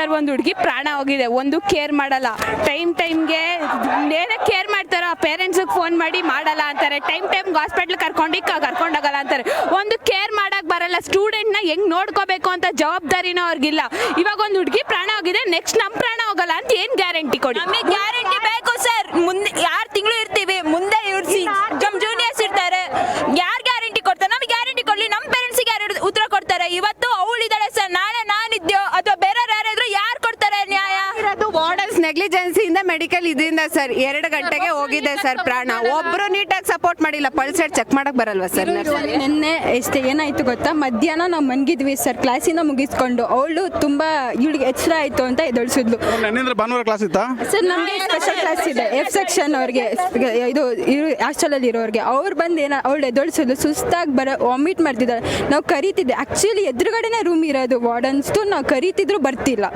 Sir ಒಂದು ಹುಡುಗಿ ಪ್ರಾಣ ಹೋಗಿದೆ. ಒಂದು ಕೇರ್ ಮಾಡಲ್ಲ. ಟೈಮ್ ಟೈಮ್ಗೆ ಏನೇ ಕೇರ್ ಮಾಡ್ತಾರೋ ಆ ಪೇರೆಂಟ್ಸಿಗೆ ಫೋನ್ ಮಾಡಿ ಮಾಡಲ್ಲ ಅಂತಾರೆ. ಟೈಮ್ ಟೈಮ್ಗೆ ಹಾಸ್ಪಿಟ್ಲ್ ಕರ್ಕೊಂಡು ಕರ್ಕೊಂಡೋಗಲ್ಲ ಅಂತಾರೆ. ಒಂದು ಕೇರ್ ಮಾಡಕ್ ಬರಲ್ಲ. ಸ್ಟೂಡೆಂಟ್ನ ಹೆಂಗ್ ನೋಡ್ಕೋಬೇಕು ಅಂತ ಜವಾಬ್ದಾರಿನೂ ಅವ್ರಿಗಿಲ್ಲ. ಇವಾಗ ಒಂದು ಹುಡುಗಿ ಪ್ರಾಣ ಹೋಗಿದೆ. ನೆಕ್ಸ್ಟ್ ನಮ್ಮ ಪ್ರಾಣ ಹೋಗಲ್ಲ ಅಂತ ಏನು ಗ್ಯಾರಂಟಿ ಕೊಡಿ? ನಮಗೆ ಗ್ಯಾರಂಟಿ ಬೇಕು ಸರ್. ಮುಂದೆ ಯಾರು ತಿಂಗಳು ಇರ್ತೀವಿ ಮುಂದೆ ಇರ್ಸಿ ನಮ್ಮ ಜೂನಿಯರ್ಸ್ ಇರ್ತಾರೆ. ಯಾರು ಗ್ಯಾರಂಟಿ ಕೊಡ್ತಾರೆ? ನಮ್ಗೆ ಗ್ಯಾರಂಟಿ ಕೊಡ್ಲಿ. ನಮ್ಮ ಪೇರೆಂಟ್ಸಿಗೆ ಯಾರು ಉತ್ತರ ಕೊಡ್ತಾರೆ? ಇವತ್ತು ಅವಳಿದ್ದಾಳೆ ಸರ್. ನಾಳೆ ನಾನಿದ್ಯೋ ಅಥವಾ ಬೇರೆ ಯಾರಾದ್ರೂ ಯಾರು ಕೊಡ್ತಾರೆ ನ್ಯಾಯ ಇರೋದು ವಾರ್ಡನ್ಸ್ ನೆಗ್ಲಿಜೆನ್ಸಿಯಿಂದ ಮೆಡಿಕಲ್ ಇದರಿಂದ ಸರ್ ಎರಡು ಗಂಟೆಗೆ ಹೋಗಿದೆ ಸರ್ ಪ್ರಾಣ. ಒಬ್ರು ನೀಟಾಗಿ ಸಪೋರ್ಟ್ ಮಾಡಿಲ್ಲ. ಪಲ್ಸರ್ ಚೆಕ್ ಮಾಡಕ್ ಬರಲ್ವಾ ಸರ್ ನಿನ್ನೆ ಎಷ್ಟೇ ಏನಾಯ್ತು ಗೊತ್ತಾ? ಮಧ್ಯಾಹ್ನ ನಾವು ಮನ್ಗಿದ್ವಿ ಸರ್. ಕ್ಲಾಸಿಂದ ಮುಗಿಸ್ಕೊಂಡು ಅವಳು ತುಂಬಾ ಇವಳಿಗೆ ಎಚ್ಚರ ಆಯ್ತು ಅಂತ ಎದುರಿಸಿದ್ಲು ನೆನ್ನೆಂದ್ರೆ ಭಾನುವಾರ ಕ್ಲಾಸ್ ಇತ್ತಾ? ಸರ್ ನಮಗೆ ಸ್ಪೆಷಲ್ ಕ್ಲಾಸ್ ಇದೆ. ಎಫ್ ಸೆಕ್ಷನ್ ಅವ್ರಿಗೆ ಇದು. ಹಾಸ್ಟೆಲಲ್ಲಿ ಇರೋರಿಗೆ. ಅವ್ರು ಬಂದು ಏನ ಅವಳು ಎದುರಿಸಿದ್ಲು ಸುಸ್ತಾಗಿ ಬರ ವಾಮಿಟ್ ಮಾಡ್ತಿದ್ದಾಳೆ. ನಾವು ಕರಿತಿದ್ದೆ. ಆಕ್ಚುಲಿ ಎದುರುಗಡೆನೆ ರೂಮ್ ಇರೋದು. ವಾರ್ಡನ್ಸ್ದು ನಾವು ಕರಿತಿದ್ರು ಬರ್ತಿಲ್ಲ.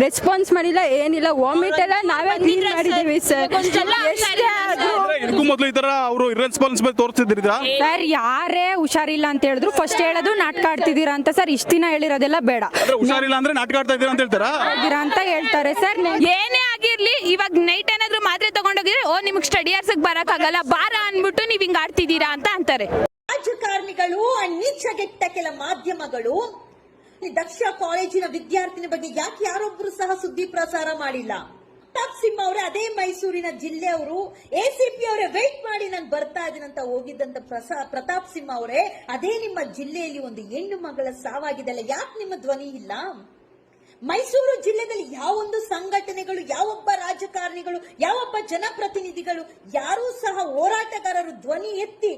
ರೆಸ್ಪಾನ್ಸ್ ಮಾಡಿಲ್ಲ ಏನಿಲ್ಲ ವಾಮಿಟ್ ಎಲ್ಲ ನಾವೇ ಕ್ಲೀನ್ ಮಾಡಿದೀವಿ ಸರ್. ಎಷ್ಟೇ ಅದು ಇದಕ್ಕೂ ಮೊದಲು ಈ ತರ ಅವರು ಇರ್ರೆಸ್ಪಾನ್ಸಿಬಲ್ ತೋರಿಸ್ತಿದ್ರಿದ್ರ ಸರ್ ಯಾರೇ ಹುಷಾರಿಲ್ಲ ಅಂತ ಹೇಳಿದ್ರು ಫಸ್ಟ್ ಹೇಳೋದು ನಾಟಕ ಆಡ್ತಿದ್ದೀರಾ ಅಂತ ಸರ್ ಇಷ್ಟ ದಿನ ಹೇಳಿರೋದೆಲ್ಲ ಬೇಡ. ಹುಷಾರಿಲ್ಲ ಅಂದ್ರೆ ನಾಟಕ ಆಡ್ತಾ ಇದ್ದೀರಾ ಅಂತ ಹೇಳ್ತಾರಾ? ಇದ್ದೀರಾ ಅಂತ ಹೇಳ್ತಾರೆ ಸರ್ ಏನೇ ಆಗಿರ್ಲಿ ಇವಾಗ ನೈಟ್ ಏನಾದ್ರು ಮಾತ್ರೆ ತಗೊಂಡೋಗಿದ್ರೆ ಓ ನಿಮ್ಗೆ ಸ್ಟಡಿ ಆರ್ಸಕ್ ಬರಕ್ಕಾಗಲ್ಲ ಬಾರ ಅನ್ಬಿಟ್ಟು ನೀವ್ ಹಿಂಗ್ ಆಡ್ತಿದ್ದೀರಾ ಅಂತ ಅಂತಾರೆ. ರಾಜಕಾರಣಿಗಳು ನೀಚಗೆಟ್ಟ ಕೆಲ ಮಾಧ್ಯಮಗಳು ಈ ದಕ್ಷ ಕಾಲೇಜಿನ ವಿದ್ಯಾರ್ಥಿನಿ ಬಗ್ಗೆ ಯಾಕೆ ಯಾರೊಬ್ರು ಸಹ ಸುದ್ದಿ ಪ್ರಸಾರ ಮಾಡಿಲ್ಲ? ಪ್ರತಾಪ್ ಸಿಂಹ ಅವರೇ ಅದೇ ಮೈಸೂರಿನ ಜಿಲ್ಲೆಯವರು ಎಸಿಪಿ ಅವರೇ ವೇಟ್ ಮಾಡಿ ನಾನು ಬರ್ತಾ ಇದ್ದೀನಂತ ಹೋಗಿದ್ದಂತ ಪ್ರಸಾ, ಪ್ರತಾಪ್ ಸಿಂಹ ಅವರೇ, ಅದೇ ನಿಮ್ಮ ಜಿಲ್ಲೆಯಲ್ಲಿ ಒಂದು ಹೆಣ್ಣು ಮಗಳ ಸಾವಾಗಿದೆಲ್ಲ ಯಾಕೆ ನಿಮ್ಮ ಧ್ವನಿ ಇಲ್ಲ? ಮೈಸೂರು ಜಿಲ್ಲೆಯಲ್ಲಿ ಯಾವೊಂದು ಸಂಘಟನೆಗಳು, ಯಾವೊಬ್ಬ ರಾಜಕಾರಣಿಗಳು, ಯಾವೊಬ್ಬ ಜನಪ್ರತಿನಿಧಿಗಳು, ಯಾರೂ ಸಹ ಹೋರಾಟಗಾರರು ಧ್ವನಿ ಎತ್ತಿ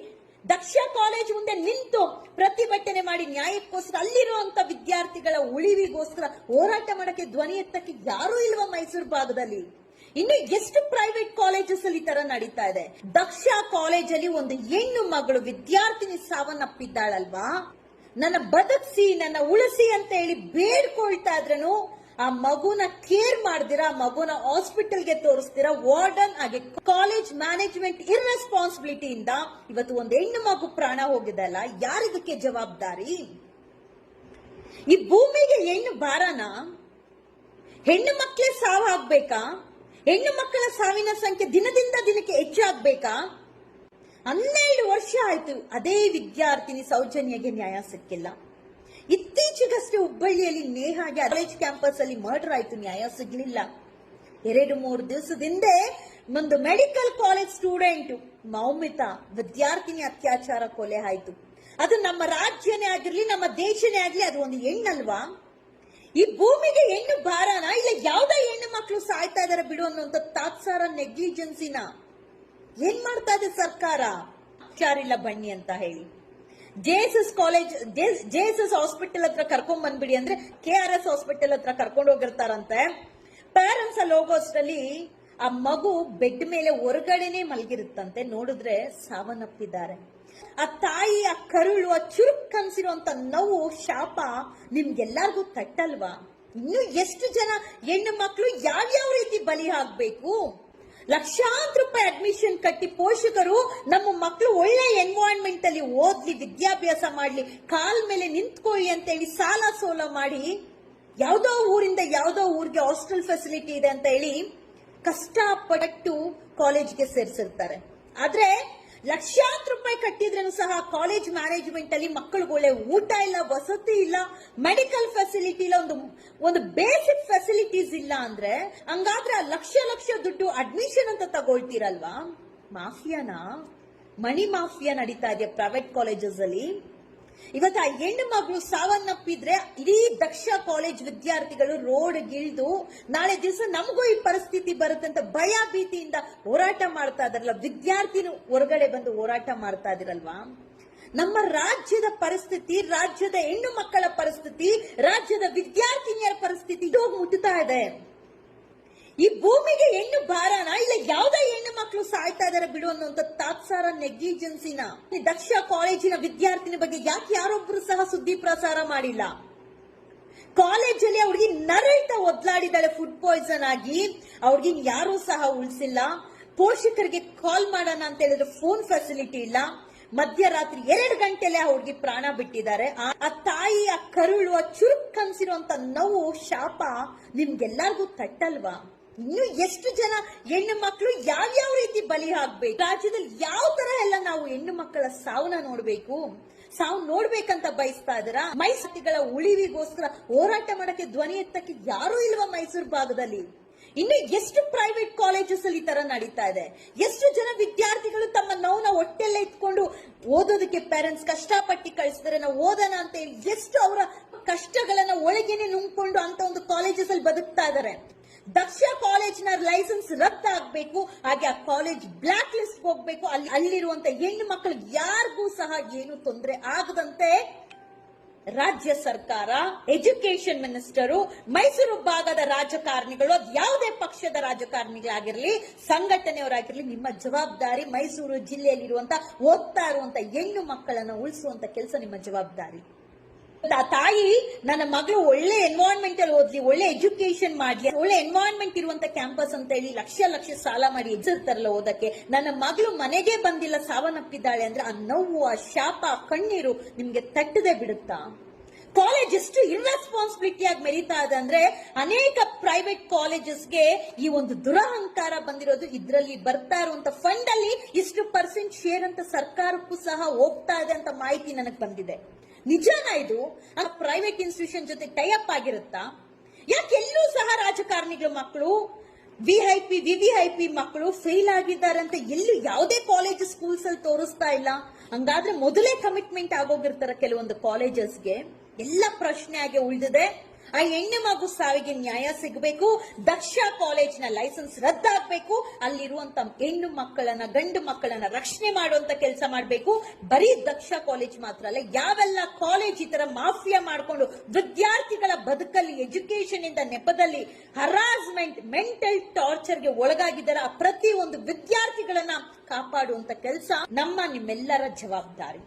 ದಕ್ಷ ಕಾಲೇಜ್ ಮುಂದೆ ನಿಂತು ಪ್ರತಿಭಟನೆ ಮಾಡಿ ನ್ಯಾಯಕ್ಕೋಸ್ಕರ ಅಲ್ಲಿರುವಂತ ವಿದ್ಯಾರ್ಥಿಗಳ ಉಳಿವಿಗೋಸ್ಕರ ಹೋರಾಟ ಮಾಡಕ್ಕೆ ಧ್ವನಿ ಎತ್ತಕ್ಕೆ ಯಾರೂ ಇಲ್ವಾ ಮೈಸೂರು ಭಾಗದಲ್ಲಿ? ಇನ್ನು ಎಷ್ಟು ಪ್ರೈವೇಟ್ ಕಾಲೇಜಸ್ ಅಲ್ಲಿ ತರ ನಡೀತಾ ಇದೆ? ದಕ್ಷ ಕಾಲೇಜಲ್ಲಿ ಒಂದು ಹೆಣ್ಣು ಮಗಳು ವಿದ್ಯಾರ್ಥಿನಿ ಸಾವನ್ನಪ್ಪಿದ್ದಾಳಲ್ವಾ? ನನ್ನ ಬದುಕಿಸಿ, ನನ್ನ ಉಳಿಸಿ ಅಂತ ಹೇಳಿ ಬೇಡ್ಕೊಳ್ತಾ ಇದ್ರನು ಆ ಮಗುನ ಕೇರ್ ಮಾಡ್ದಿರಾ ಮಗುನ ಹಾಸ್ಪಿಟಲ್ಗೆ ತೋರಿಸ್ತೀರಾ ವಾರ್ಡನ್ ಆಗಿ ಕಾಲೇಜ್ ಮ್ಯಾನೇಜ್ಮೆಂಟ್ ಇರ್ರೆಸ್ಪಾನ್ಸಿಬಿಲಿಟಿಯಿಂದ ಇವತ್ತು ಒಂದು ಹೆಣ್ಣು ಮಗು ಪ್ರಾಣ ಹೋಗಿದೆಲ್ಲ ಯಾರಿದಕ್ಕೆ ಜವಾಬ್ದಾರಿ? ಈ ಭೂಮಿಗೆ ಹೆಣ್ಣು ಭಾರನ ಹೆಣ್ಣು ಮಕ್ಕಳೇ ಸಾವಾಗ್ಬೇಕಾ ಹೆಣ್ಣು ಮಕ್ಕಳ ಸಾವಿನ ಸಂಖ್ಯೆ ದಿನದಿಂದ ದಿನಕ್ಕೆ ಹೆಚ್ಚಾಗ್ಬೇಕಾ ಹನ್ನೆರಡು ವರ್ಷ ಆಯ್ತು, ಅದೇ ವಿದ್ಯಾರ್ಥಿನಿ ಸೌಜನ್ಯಗೆ ನ್ಯಾಯ ಸಿಕ್ಕಿಲ್ಲ. ಇತ್ತೀಚೆಗಷ್ಟೇ ಹುಬ್ಬಳ್ಳಿಯಲ್ಲಿ ನೇಹಾಗೆ ಅದೇಜ್ ಕ್ಯಾಂಪಸ್ ಅಲ್ಲಿ ಮರ್ಡರ್ ಆಯ್ತು, ನ್ಯಾಯ ಸಿಗ್ಲಿಲ್ಲ. ಎರಡು ಮೂರು ದಿವಸದಿಂದ ಒಂದು ಮೆಡಿಕಲ್ ಕಾಲೇಜ್ ಸ್ಟೂಡೆಂಟ್ ಮೌಮಿತಾ, ವಿದ್ಯಾರ್ಥಿನಿ ಅತ್ಯಾಚಾರ ಕೊಲೆ ಆಯ್ತು. ಅದು ನಮ್ಮ ರಾಜ್ಯನೇ ಆಗಿರ್ಲಿ, ನಮ್ಮ ದೇಶನೇ ಆಗ್ಲಿ ಅದು ಒಂದು ಹೆಣ್ಣಲ್ವಾ? ಈ ಭೂಮಿಗೆ ಹೆಣ್ಣು ಭಾರನ, ಇಲ್ಲ ಯಾವ್ದೇ ಹೆಣ್ಣು ಮಕ್ಕಳು ಸಾಯ್ತಾ ಇದಾರೆ ಬಿಡು ಅನ್ನುವಂತ ತಾತ್ಸಾರ ನೆಗ್ಲಿಜೆನ್ಸಿನ ಏನ್ ಮಾಡ್ತಾ ಇದೆ ಸರ್ಕಾರ? ಹುಷಾರಿಲ್ಲ ಬನ್ನಿ ಅಂತ ಹೇಳಿ. J S S college J S S hospital ಹತ್ರ ಕರ್ಕೊಂಡ್ ಬಂದ್ಬಿಡಿ ಅಂದ್ರೆ ಕೆ ಆರ್ ಎಸ್ ಹಾಸ್ಪಿಟಲ್ ಹತ್ರ ಕರ್ಕೊಂಡು ಹೋಗಿರ್ತಾರಂತೆ. ಪೇರೆಂಟ್ಸ್ ಅಲ್ಲಿ ಆ ಮಗು ಬೆಡ್ ಮೇಲೆ ಹೊರಗಡೆನೆ ಮಲಗಿರುತ್ತಂತೆ. ನೋಡಿದ್ರೆ ಸಾವನ್ನಪ್ಪಿದ್ದಾರೆ. ಆ ತಾಯಿ, ಆ ಕರುಳು, ಆ ಚುರುಕ್ ಅನ್ಸಿರುವಂತ ನೋವು, ಶಾಪ ನಿಮ್ಗೆಲ್ಲಾರ್ಗೂ ತಟ್ಟಲ್ವಾ? ಇನ್ನು ಎಷ್ಟು ಜನ ಹೆಣ್ಣು ಮಕ್ಕಳು ಯಾವ್ಯಾವ ರೀತಿ ಬಲಿ ಆಗ್ಬೇಕು ಲಕ್ಷಾಂತರ ರೂಪಾಯಿ ಅಡ್ಮಿಷನ್ ಕಟ್ಟಿ ಪೋಷಕರು ನಮ್ಮ ಮಕ್ಕಳು ಒಳ್ಳೆ ಎನ್ವೈರನ್ಮೆಂಟ್ ಅಲ್ಲಿ ಓದ್ಲಿ, ವಿದ್ಯಾಭ್ಯಾಸ ಮಾಡ್ಲಿ, ಕಾಲ್ ಮೇಲೆ ನಿಂತ್ಕೊಳ್ಳಿ ಅಂತ ಹೇಳಿ ಸಾಲ ಸೋಲ ಮಾಡಿ ಯಾವ್ದೋ ಊರಿಂದ ಯಾವ್ದೋ ಊರಿಗೆ ಹಾಸ್ಟೆಲ್ ಫೆಸಿಲಿಟಿ ಇದೆ ಅಂತ ಹೇಳಿ ಕಷ್ಟಪಟ್ಟು ಕಾಲೇಜ್ಗೆ ಸೇರಿಸಿರ್ತಾರೆ. ಆದ್ರೆ ಲಕ್ಷಾಂತರ ರೂಪಾಯಿ ಕಟ್ಟಿದ್ರೂ ಸಹ ಕಾಲೇಜ್ ಮ್ಯಾನೇಜ್ಮೆಂಟ್ ಅಲ್ಲಿ ಮಕ್ಕಳಿಗೆ ಊಟ ಇಲ್ಲ, ವಸತಿ ಇಲ್ಲ ಮೆಡಿಕಲ್ ಫೆಸಿಲಿಟಿ ಇಲ್ಲ, ಒಂದು ಒಂದು ಬೇಸಿಕ್ ಫೆಸಿಲಿಟೀಸ್ ಇಲ್ಲ ಅಂದ್ರೆ ಹಂಗಾದ್ರೆ ಲಕ್ಷ ಲಕ್ಷ ದುಡ್ಡು ಅಡ್ಮಿಷನ್ ಅಂತ ತಗೊಳ್ತೀರಲ್ವಾ? ಮಾಫಿಯಾನ ಮಣಿ ಮಾಫಿಯಾ ನಡೀತಾ ಇದೆಯಾ ಪ್ರೈವೇಟ್ ಕಾಲೇಜಸ್ ಅಲ್ಲಿ. ಇವತ್ತು ಆ ಹೆಣ್ಣು ಮಗಳು ಸಾವನ್ನಪ್ಪಿದ್ರೆ ಇಡೀ ದಕ್ಷ ಕಾಲೇಜ್ ವಿದ್ಯಾರ್ಥಿಗಳು ರೋಡ್ ಗಿಳ್ದು ನಾಳೆ ದಿವಸ ನಮಗೂ ಈ ಪರಿಸ್ಥಿತಿ ಬರುತ್ತೆ ಅಂತ ಭಯ ಭೀತಿಯಿಂದ ಹೋರಾಟ ಮಾಡ್ತಾ ಇದಾರಲ್ಲ. ವಿದ್ಯಾರ್ಥಿನೂ ಹೊರಗಡೆ ಬಂದು ಹೋರಾಟ ಮಾಡ್ತಾ ಇದಿರಲ್ವಾ? ನಮ್ಮ ರಾಜ್ಯದ ಪರಿಸ್ಥಿತಿ, ರಾಜ್ಯದ ಹೆಣ್ಣು ಮಕ್ಕಳ ಪರಿಸ್ಥಿತಿ, ರಾಜ್ಯದ ವಿದ್ಯಾರ್ಥಿನಿಯರ ಪರಿಸ್ಥಿತಿ ಇದು ಮುಟ್ಟುತ್ತಾ ಇದೆ. ಈ ಭೂಮಿಗೆ ಹೆಣ್ಣು ಭಾರನ ಇಲ್ಲ, ಯಾವ್ದೇ ಹೆಣ್ಣು ಮಕ್ಕಳು ಸಾಯ್ತಾ ಇದಾರೆ ಬಿಡು ಅನ್ನುವಂತ ತಾತ್ಸಾರ ನೆಗ್ಲಿಜೆನ್ಸಿನ ದಕ್ಷ ಕಾಲೇಜಿನ ವಿದ್ಯಾರ್ಥಿನಿ ಬಗ್ಗೆ ಯಾಕೆ ಯಾರೊಬ್ರು ಸಹ ಸುದ್ದಿ ಪ್ರಸಾರ ಮಾಡಿಲ್ಲ? ಕಾಲೇಜಲ್ಲಿ ಅವ್ರಿಗೆ ನರೈತ ಒದ್ಲಾಡಿದಾಳೆ ಫುಡ್ ಪಾಯ್ಸನ್ ಆಗಿ. ಅವ್ರಿಗೆ ಯಾರೂ ಸಹ ಉಳಿಸಿಲ್ಲ. ಪೋಷಕರಿಗೆ ಕಾಲ್ ಮಾಡೋಣ ಅಂತ ಹೇಳಿದ್ರೆ ಫೋನ್ ಫೆಸಿಲಿಟಿ ಇಲ್ಲ. ಮಧ್ಯರಾತ್ರಿ ಎರಡು ಗಂಟೆಲೆ ಆ ಹುಡುಗಿ ಪ್ರಾಣ ಬಿಟ್ಟಿದ್ದಾರೆ. ಆ ತಾಯಿ, ಆ ಕರುಳು ಆ ಚುರುಕ್ ಕನ್ಸಿರುವಂತ ನೋವು, ಶಾಪ ನಿಮ್ಗೆಲ್ಲರಿಗೂ ತಟ್ಟಲ್ವಾ? ಇನ್ನು ಎಷ್ಟು ಜನ ಹೆಣ್ಣು ಮಕ್ಕಳು ಯಾವ್ಯಾವ ರೀತಿ ಬಲಿ ಹಾಕ್ಬೇಕು? ರಾಜ್ಯದಲ್ಲಿ ಯಾವ ತರ ಎಲ್ಲ ನಾವು ಹೆಣ್ಣು ಮಕ್ಕಳ ಸಾವನ್ನ ನೋಡ್ಬೇಕು? ಸಾವು ನೋಡ್ಬೇಕಂತ ಬಯಸ್ತಾ ಇದ್ದೀರಾ? ಮೈಸೂರಿಗಳ ಉಳಿವಿಗೋಸ್ಕರ ಹೋರಾಟ ಮಾಡಕ್ಕೆ ಧ್ವನಿ ಎತ್ತಕ್ಕೆ ಯಾರೂ ಇಲ್ವಾ ಮೈಸೂರು ಭಾಗದಲ್ಲಿ? ಇನ್ನು ಎಷ್ಟು ಪ್ರೈವೇಟ್ ಕಾಲೇಜಸ್ ಅಲ್ಲಿ ತರ ನಡೀತಾ ಇದೆ? ಎಷ್ಟು ಜನ ವಿದ್ಯಾರ್ಥಿಗಳು ತಮ್ಮ ನೋವನ್ನ ಹೊಟ್ಟೆಲ್ಲ ಇಟ್ಕೊಂಡು ಓದೋದಕ್ಕೆ ಪೇರೆಂಟ್ಸ್ ಕಷ್ಟಪಟ್ಟು ಕಳಿಸಿದ್ರೆ ನಾವು ಓದೋಣ ಅಂತ ಹೇಳಿ ಎಷ್ಟು ಅವರ ಕಷ್ಟಗಳನ್ನ ಒಳಗೇನೆ ನುಂಗ್ಕೊಂಡು ಅಂತ ಒಂದು ಕಾಲೇಜಸ್ ಅಲ್ಲಿ ಬದುಕ್ತಾ ಇದಾರೆ ದಕ್ಷ ಕಾಲೇಜಿನ ಲೈಸೆನ್ಸ್ ರದ್ದಾಗಬೇಕು, ಹಾಗೆ ಆ ಕಾಲೇಜ್ ಬ್ಲಾಕ್ ಲಿಸ್ಟ್ ಹೋಗ್ಬೇಕು. ಅಲ್ಲಿ, ಅಲ್ಲಿರುವಂತ ಹೆಣ್ಣು ಮಕ್ಕಳು ಯಾರಿಗೂ ಸಹ ಏನು ತೊಂದರೆ ಆಗದಂತೆ ರಾಜ್ಯ ಸರ್ಕಾರ ಎಜುಕೇಶನ್ ಮಿನಿಸ್ಟರು ಮೈಸೂರು ಭಾಗದ ರಾಜಕಾರಣಿಗಳು, ಅದು ಯಾವುದೇ ಪಕ್ಷದ ರಾಜಕಾರಣಿಗಳಾಗಿರಲಿ, ಸಂಘಟನೆಯವರಾಗಿರಲಿ, ನಿಮ್ಮ ಜವಾಬ್ದಾರಿ ಮೈಸೂರು ಜಿಲ್ಲೆಯಲ್ಲಿರುವಂತ, ಓದ್ತಾ ಇರುವಂತ ಹೆಣ್ಣು ಮಕ್ಕಳನ್ನು ಉಳಿಸುವಂತ ಕೆಲಸ ನಿಮ್ಮ ಜವಾಬ್ದಾರಿ. ತಾಯಿ, ನನ್ನ ಮಗಳು ಒಳ್ಳೆ ಎನ್ವೈರನ್ಮೆಂಟ್ ಅಲ್ಲಿ ಓದ್ಲಿ, ಒಳ್ಳೆ ಎಜುಕೇಶನ್ ಮಾಡ್ಲಿ, ಒಳ್ಳೆ ಎನ್ವೈರನ್ಮೆಂಟ್ ಇರುವಂತ ಕ್ಯಾಂಪಸ್ ಅಂತ ಹೇಳಿ ಲಕ್ಷ ಲಕ್ಷ ಸಾಲ ಮಾಡಿ ಎಜ್ಜಿರ್ತಾರಲ್ಲ ಓದಕ್ಕೆ. ನನ್ನ ಮಗಳು ಮನೆಗೆ ಬಂದಿಲ್ಲ, ಸಾವನ್ನಪ್ಪಿದ್ದಾಳೆ ಅಂದ್ರೆ ಆ ನೋವು, ಆ ಶಾಪ, ಆ ಕಣ್ಣೀರು ನಿಮ್ಗೆ ತಟ್ಟದೆ ಬಿಡುತ್ತಾ? ಕಾಲೇಜ್ ಎಷ್ಟು ಇರ್ರೆಸ್ಪಾನ್ಸಿಬಿಲಿಟಿ ಆಗಿ ಮೆರಿತಾ ಇದೆ ಅಂದ್ರೆ ಅನೇಕ ಪ್ರೈವೇಟ್ ಕಾಲೇಜಸ್ಗೆ ಈ ಒಂದು ದುರಹಂಕಾರ ಬಂದಿರೋದು ಇದರಲ್ಲಿ ಬರ್ತಾ ಇರುವಂತ ಫಂಡ್ ಅಲ್ಲಿ ಇಷ್ಟು ಪರ್ಸೆಂಟ್ ಶೇರ್ ಅಂತ ಸರ್ಕಾರಕ್ಕೂ ಸಹ ಹೋಗ್ತಾ ಇದೆ ಅಂತ ಮಾಹಿತಿ ನನಗೆ ಬಂದಿದೆ. ನಿಜಾನ ಇದು? ಆ ಪ್ರೈವೇಟ್ ಇನ್ಸ್ಟಿಟ್ಯೂಷನ್ ಜೊತೆ ಟೈ ಅಪ್ ಆಗಿರುತ್ತಾ? ಯಾಕೆ ಎಲ್ಲೂ ಸಹ ರಾಜಕಾರಣಿಗಳ ಮಕ್ಕಳು V I P V V I P ಮಕ್ಕಳು ಫೇಲ್ ಆಗಿದ್ದಾರೆ ಅಂತ ಎಲ್ಲೂ ಯಾವುದೇ ಕಾಲೇಜ್ ಸ್ಕೂಲ್ಸ್ ಅಲ್ಲಿ ತೋರಿಸ್ತಾ ಇಲ್ಲ. ಹಂಗಾದ್ರೆ ಮೊದಲೇ ಕಮಿಟ್ಮೆಂಟ್ ಆಗೋಗಿರ್ತಾರ ಕೆಲವೊಂದು ಕಾಲೇಜಸ್ಗೆ ಎಲ್ಲ ಪ್ರಶ್ನೆ ಆಗಿ ಉಳಿದಿದೆ. ಆ ಹೆಣ್ಣು ಮಗು ಸಾವಿಗೆ ನ್ಯಾಯ ಸಿಗಬೇಕು, ದಕ್ಷ ಕಾಲೇಜಿನ ಲೈಸೆನ್ಸ್ ರದ್ದಾಗಬೇಕು, ಅಲ್ಲಿರುವಂತ ಹೆಣ್ಣು ಮಕ್ಕಳನ್ನ, ಗಂಡು ಮಕ್ಕಳನ್ನ ರಕ್ಷಣೆ ಮಾಡುವಂತ ಕೆಲಸ ಮಾಡಬೇಕು. ಬರೀ ದಕ್ಷ ಕಾಲೇಜ್ ಮಾತ್ರ ಅಲ್ಲ, ಯಾವೆಲ್ಲ ಕಾಲೇಜ್ ಈ ತರ ಮಾಫಿಯಾ ಮಾಡ್ಕೊಂಡು ವಿದ್ಯಾರ್ಥಿಗಳ ಬದುಕಲ್ಲಿ ಎಜುಕೇಶನ್ ಇಂದ ನೆಪದಲ್ಲಿ ಹರಾಸ್ಮೆಂಟ್ ಮೆಂಟಲ್ ಟಾರ್ಚರ್ಗೆ ಒಳಗಾಗಿದ್ದಾರೆ, ಆ ಪ್ರತಿ ಒಂದು ವಿದ್ಯಾರ್ಥಿಗಳನ್ನ ಕಾಪಾಡುವಂತ ಕೆಲಸ ನಮ್ಮ ನಿಮ್ಮೆಲ್ಲರ ಜವಾಬ್ದಾರಿ.